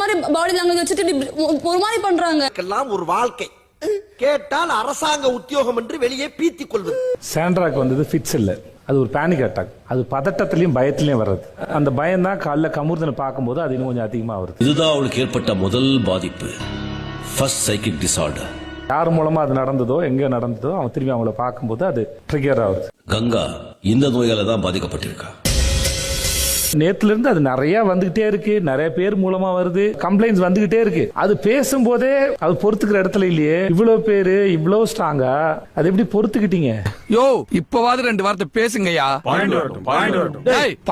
மாதிரி body language வச்சுட்டு இப்படி ஒரு- மாதிரி பண்றாங்க. எல்லாம் ஒரு வாழ்க்கை. கேட்டால் அரசாங்க உத்தியோகம் என்று வெளியே பீத்திக் கொள்வது. சாண்ட்ராக்கு வந்தது ஃபிட்ஸ் இல்லை. அது ஒரு பேனிக் அட்டாக் அது பதட்டத்திலையும் பயத்திலையும் வர்றது. அந்த பயம் தான் காலைல கமுர்தனை பார்க்கும்போது அது இன்னும் கொஞ்சம் அதிகமாக வருது. இதுதான் அவளுக்கு ஏற்பட்ட முதல் பாதிப்பு. ஃபர்ஸ்ட் சைக்கிக் டிசார்டர் யார் மூலமா அது நடந்ததோ எங்க நடந்ததோ அவன் திரும்பி அவங்கள பார்க்கும்போது அது ட்ரிகர் ஆகுது. கங்கா இந்த நோயால தான் பாதிக்கப்பட்டிருக்கா. நேத்துல இருந்து அது நிறைய வந்துகிட்டே இருக்கு. நிறைய பேர் மூலமா வருது. கம்ப்ளைண்ட்ஸ் வந்துகிட்டே இருக்கு. அது பேசும்போதே அது பொறுத்துக்கிற இடத்துல இல்லையே. இவ்வளவு பேரு இவ்வளவு ஸ்ட்ராங்கா அது எப்படி பொறுத்துக்கிட்டீங்க? யோ இப்பவாது ரெண்டு வார்த்தை பேசுங்கய்யா.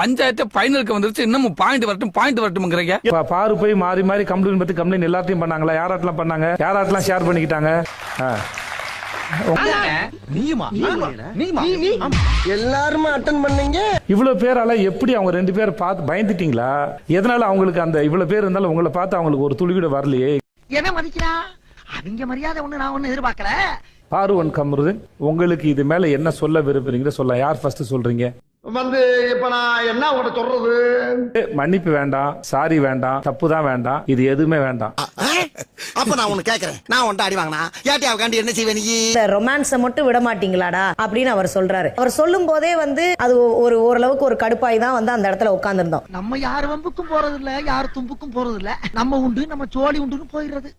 பஞ்சாயத்து ஃபைனலுக்கு வந்துருச்சு. இன்னமும் பாயிண்ட் வரட்டும் பாயிண்ட் வரட்டும்ங்கறீங்க. இப்ப பாரு போய் மாறி மாறி கம்ப்ளைண்ட் பத்தி கம்ப்ளைண்ட் எல்லாத்தையும் பண்ணாங்களா? யாராட்டெல்லாம் பண்ணாங்க? யாராட்டெல்லாம் ஷேர் பண்ணிக்கிட்டாங்க. எல்லாருமே அட்டன் பண்ணீங்க? இவ்வளவு பேரால எப்படி அவங்க ரெண்டு பேரை பார்த்து பயந்துட்டீங்களா? எதனால அவங்களுக்கு அந்த இவ்வளவு பேர் இருந்தாலும் உங்களை பார்த்து அவங்களுக்கு ஒரு துளி கூட வரலையே? என்ன மதிக்கிறா? அவங்க மரியாதை ஒண்ணு நான் ஒண்ணு எதிர்பார்க்கல. பாருவன் கமருதன் உங்களுக்கு இது மேல என்ன சொல்ல விரும்புறீங்க சொல்ல. யார் ஃபர்ஸ்ட் சொல்றீங்க? வந்து இப்ப நான் என்ன உங்கள்ட்ட சொல்றது? மன்னிப்பு வேண்டாம் சாரி வேண்டாம் தப்பு தான் வேண்டாம் இது எதுவுமே வேண்டாம். அப்ப நான் உனக்கு கேக்குறேன். நான் உன்ட்ட அடி வாங்கினா ஏட்டி அவகாண்டி என்ன செய்வே நீ? இந்த ரொமான்ஸை மட்டும் விட மாட்டீங்களாடா அப்படின்னு அவர் சொல்றாரு. அவர் சொல்லும் போதே வந்து அது ஒரு ஓரளவுக்கு ஒரு கடுப்பாய் தான் வந்து அந்த இடத்துல உட்கார்ந்திருந்தோம். நம்ம யார் வம்புக்கும் போறது இல்ல யார் தும்புக்கும் போறது இல்ல நம்ம உண்டு நம்ம சோழி உண்டுன்னு போயிடுறது.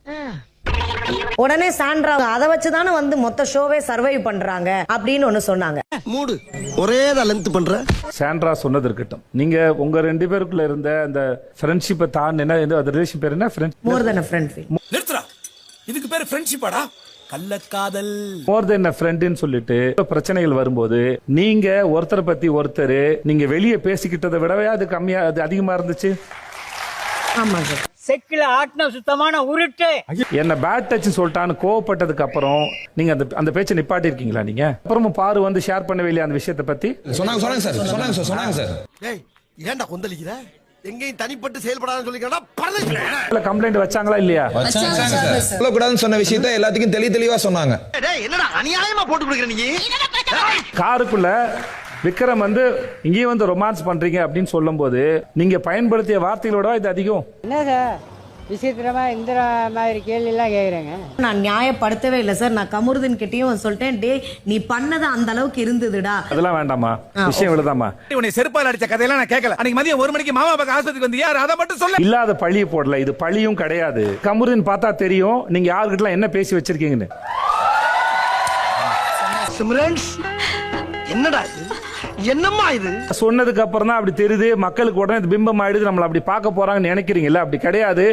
உடனே சாண்ட்ரா அதை வச்சு தானே வந்து மொத்த ஷோவே சர்வைவ் பண்றாங்க அப்படின்னு ஒண்ணு சொன்னாங்க. மூடு. ஒரே லென்த் பண்ற. சாண்ட்ரா சொன்னது இருக்கட்டும். நீங்க உங்க ரெண்டு பேருக்குள்ள இருந்த அந்த ஃப்ரெண்ட்ஷிப்பை தான் என்ன அந்த ரிலேஷன் பேர் என்ன? ஃப்ரெண்ட் மோர் தென் ஃப்ரெண்ட் நிறுத்துறா இதுக்கு பேரு ஃப்ரெண்ட்ஷிப்பாடா கள்ளக்காதல். மோர் தென் ஃப்ரெண்டுன்னு சொல்லிட்டு பிரச்சனைகள் வரும்போது நீங்க ஒருத்தரை பத்தி ஒருத்தர் நீங்க வெளியே பேசிக்கிட்டதை விடவே அது கம்மியா அது அதிகமா இருந்துச்சு? ஆமா சார். செக்கில ஆட்டின சுத்தமான உருட்டு. என்ன பேட் டச் சொல்லிட்டான்னு கோவப்பட்டதுக்கு அப்புறம் நீங்க அந்த அந்த பேச்சை நிப்பாட்டி இருக்கீங்களா நீங்க? அப்புறமும் பாரு வந்து ஷேர் பண்ணவே இல்லையா அந்த விஷயத்தை பத்தி? சொன்னாங்க சொன்னாங்க சார் சொன்னாங்க சார் சொன்னாங்க சார். டேய் ஏன்டா கொந்தளிக்கிற? எங்கேயும் தனிப்பட்டு செயல்படாதுன்னு சொல்லிக்கிறா கம்ப்ளைண்ட் வச்சாங்களா இல்லையா? வச்சாங்க சார். சொல்லக்கூடாதுன்னு சொன்ன விஷயத்த எல்லாத்துக்கும் தெளி தெளிவா சொன்னாங்க. டேய் என்னடா அநியாயமா போட்டு கொடுக்குற நீ? காருக்குள்ள விக்ரம் வந்து இங்கேயும் வந்து ரொமான்ஸ் பண்றீங்க அப்படின்னு சொல்லும்போது நீங்க பயன்படுத்திய வார்த்தைகளோட இது அதிகம். என்ன சார் விசித்திரமா இந்த மாதிரி கேள்வி எல்லாம் கேக்குறேங்க. நான் நியாயப்படுத்தவே இல்லை சார். நான் கமருதன் கிட்டயும் சொல்லிட்டேன் டே நீ பண்ணது அந்த அளவுக்கு இருந்ததுடா. அதெல்லாம் வேண்டாமா விஷயம் இவ்வளவுதாம்மா. உன்னை செருப்பால் அடிச்ச கதையெல்லாம் நான் கேட்கல. அன்னைக்கு மதியம் ஒரு மணிக்கு மாமா பக்கம் ஆஸ்பத்திரிக்கு வந்து யார்? அதை மட்டும் சொல்ல. இல்லாத பழிய போடல. இது பழியும் கிடையாது. கமுரின் பார்த்தா தெரியும் நீங்க யாருக்கிட்டலாம் என்ன பேசி வச்சிருக்கீங்கன்னு. சிம்ரன்ஸ் என்னடா இது? என்னம்மா இது? சொன்னதுக்கு அப்புறம் தான் அப்படி தெரியுது. மக்களுக்கு உடனே இது பிம்பம் ஆயிடுது. நம்மள அப்படி பார்க்க போறாங்கன்னு நினைக்கிறீங்கல்ல? அப்படி கிடையாது.